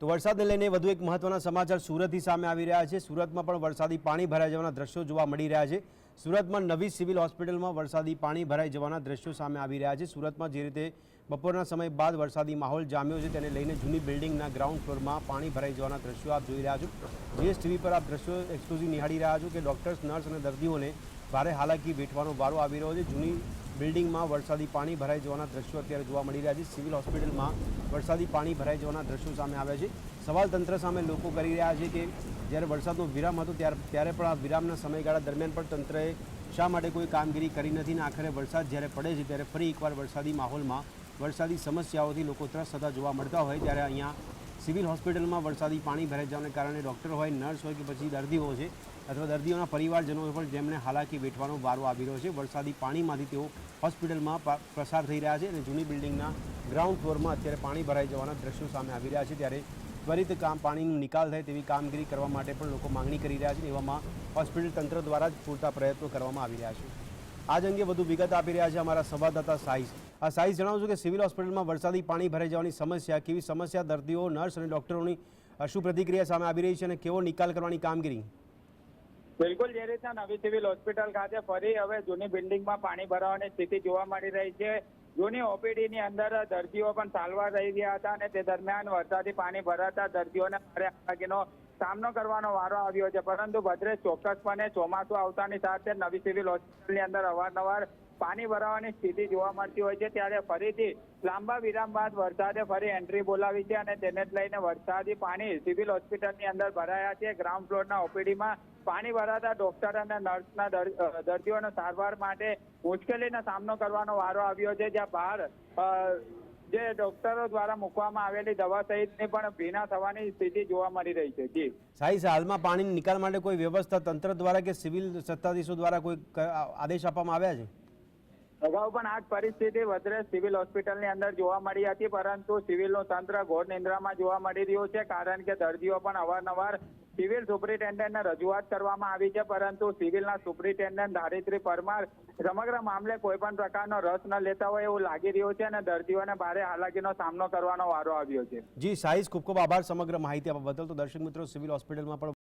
તો વરસાદને લઈને વધુ એક મહત્વના સમાચાર સુરતથી સામે આવી રહ્યા છે. સુરતમાં પણ વરસાદી પાણી ભરાઈ જવાના દ્રશ્યો જોવા મળી રહ્યા છે. સુરતમાં નવી સિવિલ હોસ્પિટલમાં વરસાદી પાણી ભરાઈ જવાના દ્રશ્યો સામે આવી રહ્યા છે. સુરતમાં જે રીતે બપોરના સમય બાદ વરસાદી માહોલ જામ્યો છે, તેને લઈને જૂની બિલ્ડિંગના ગ્રાઉન્ડ ફ્લોરમાં પાણી ભરાઈ જવાના દ્રશ્યો આપ જોઈ રહ્યા છો. જીએસટીવી પર આપ દ્રશ્યો એક્સક્લુઝિવ નિહાળી રહ્યા છો કે ડોક્ટર્સ, નર્સ અને દર્દીઓને ભારે હાલાકી વેઠવાનો વારો આવી રહ્યો છે. જૂની બિલ્ડિંગમાં વરસાદી પાણી ભરાઈ જવાના દ્રશ્યો અત્યારે જોવા મળી રહ્યા છે. સિવિલ હોસ્પિટલમાં વરસાદી પાણી ભરાઈ જવાના દ્રશ્યો સામે આવ્યા છે. સવાલ તંત્ર સામે લોકો કરી રહ્યા છે કે જ્યારે વરસાદનો વિરામ હતો ત્યારે ત્યારે પણ આ વિરામના સમયગાળા દરમિયાન પણ તંત્રએ શા માટે કોઈ કામગીરી કરી નથી ને આખરે વરસાદ જ્યારે પડે છે ત્યારે ફરી એકવાર વરસાદી માહોલમાં વરસાદી સમસ્યાઓથી લોકો ત્રસ્ત થતા જોવા મળતા હોય. ત્યારે અહીંયા સિવિલ હોસ્પિટલમાં વરસાદી પાણી ભરાઈ જવાને કારણે ડૉક્ટર હોય, નર્સ હોય કે પછી દર્દીઓ છે અથવા દર્દીઓના પરિવારજનો પણ જેમને હાલાકી વેઠવાનો વારો આવી રહ્યો છે. વરસાદી પાણીમાંથી તેઓ હોસ્પિટલમાં પસાર થઈ રહ્યા છે અને જૂની બિલ્ડિંગના ગ્રાઉન્ડ ફ્લોરમાં અત્યારે પાણી ભરાઈ જવાના દ્રશ્યો સામે આવી રહ્યા છે. ત્યારે ત્વરિત કામ, પાણીનો નિકાલ થાય તેવી કામગીરી કરવા માટે પણ લોકો માંગણી કરી રહ્યા છે એવામાં હોસ્પિટલ તંત્ર દ્વારા જ પૂરતા પ્રયત્નો કરવામાં આવી રહ્યા છે. આજ અંગે વધુ વિગત આપી રહ્યા છે અમારા સંવાદદાતા સાઈઝ આ સાઈઝ જણાવશું કે સિવિલ હોસ્પિટલમાં વરસાદી પાણી ભરાઈ જવાની સમસ્યા, કેવી સમસ્યા, દર્દીઓ, નર્સ અને ડૉક્ટરોની શું પ્રતિક્રિયા સામે આવી રહી છે અને કેવો નિકાલ કરવાની કામગીરી? બિલકુલ, જે રીતના નવી સિવિલ હોસ્પિટલ ખાતે ફરી હવે જૂની બિલ્ડિંગમાં પાણી ભરાવાની સ્થિતિ જોવા મળી રહી છે. જૂની ઓપીડીની અંદર દર્દીઓ પણ સારવાર રહી ગયા હતા અને તે દરમિયાન વરસાદી પાણી ભરાતા દર્દીઓને ભારે સામનો કરવાનો વારો આવ્યો છે. પરંતુ ભદ્રેશ ચોક્કસપણે ચોમાસું આવતાની સાથે નવી સિવિલ હોસ્પિટલની અંદર અવારનવાર પાણી ભરાવાની સ્થિતિ જોવા મળતી હોય છે. ત્યારે ફરીથી લાંબા વિરામ બાદ વરસાદે ફરી એન્ટ્રી બોલાવી છે અને તેને જ લઈને વરસાદી પાણી સિવિલ હોસ્પિટલની અંદર ભરાયા છે. ગ્રાઉન્ડ ફ્લોરના ઓપીડીમાં પાણી ભરાતા ડોક્ટર અને નર્સના દર- દર્દીઓને સારવાર માટે મુશ્કેલીનો સામનો કરવાનો વારો આવ્યો છે જ્યાં બહાર જે ડોક્ટરો દ્વારા મૂકવામાં આવેલી દવા સહિતની પણ ભીના થવાની સ્થિતિ જોવા મળી રહી છે. જી. સાઈઝ હાલમાં પાણીના નિકાલ માટે કોઈ વ્યવસ્થા તંત્ર દ્વારા કે સિવિલ સત્તાધીશો દ્વારા કોઈ આદેશ આપવામાં આવ્યા છે? અગાઉ પણ આ પરિસ્થિતિ વધારે સિવિલ હોસ્પિટલની અંદર જોવા મળી હતી પરંતુ સિવિલનું તંત્ર ઘોર નિંદ્રામાં જોવા મળી રહ્યું છે કારણ કે દર્દીઓ પણ અવારનવાર સિવિલ સુપ્રિન્ટેન્ડન્ટને રજૂઆત કરવામાં આવી છે, પરંતુ સિવિલના સુપ્રિન્ટેન્ડન્ટ ધારિત્રી પરમાર સમગ્ર મામલે કોઈ પણ પ્રકારનો રસ ન લેતા હોય એવું લાગી રહ્યું છે અને દર્દીઓને ભારે હાલાકીનો સામનો કરવાનો વારો આવ્યો છે. જી, સાઈઝ ખૂબ ખૂબ આભાર સમગ્ર માહિતી આપવા બદલ. તો દર્શક મિત્રો, સિવિલ હોસ્પિટલમાં પણ